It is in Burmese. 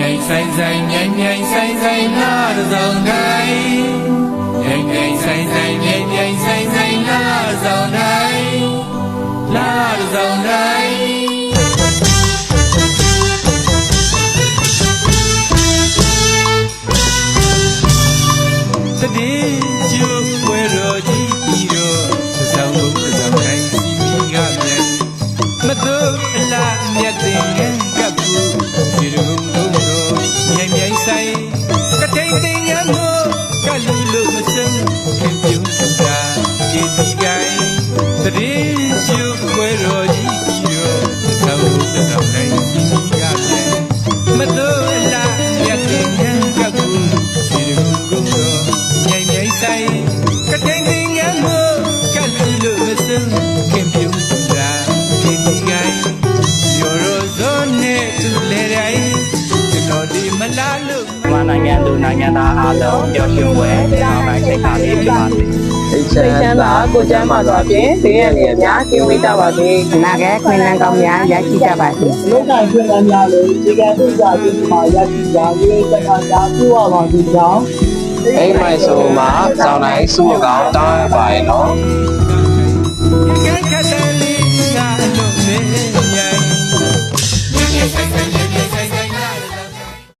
nhanh say xanh, nhanh nhanh say xanh là dầu đây. Nhanh nhanh say xanh, nhanh nhanh say xanh là dầu đây. Là dầu đây. Ta đi chưa quê rồi thì đi rồi ခင်ပြုံးတာဒီဒီကိုင်းရောရောဇွန်နဲ့သူလေတိုင်းကျွန်တော်ဒီမလားလို့မြန်မာနိုင်ငံသူနိုင်ငံသားအားလုံးပျော်ရွှင်ပွဲနောက်ပိုင်းချိန်ခါလေးဖြစ်ပါစေစိတ်ချမ်းသာကိုကျမ်းမာစွာဖြင့်ဘေးရန်တွေအများကင်းဝေးကြပါစေနာကဲခွင့်လန်းကောင်းများရရှိကြပါစေလူတိုင်းပြည်သားများလည်းဒီကနေ့ကြာပြီးမှရရှိကြရေးတခါကြာပြရပါသည်ကြောင့်အိမ်မိုင်ဆိုမှာစောင်းတိုင်းစုမကောင်းတောင်းရပါရဲ့နော်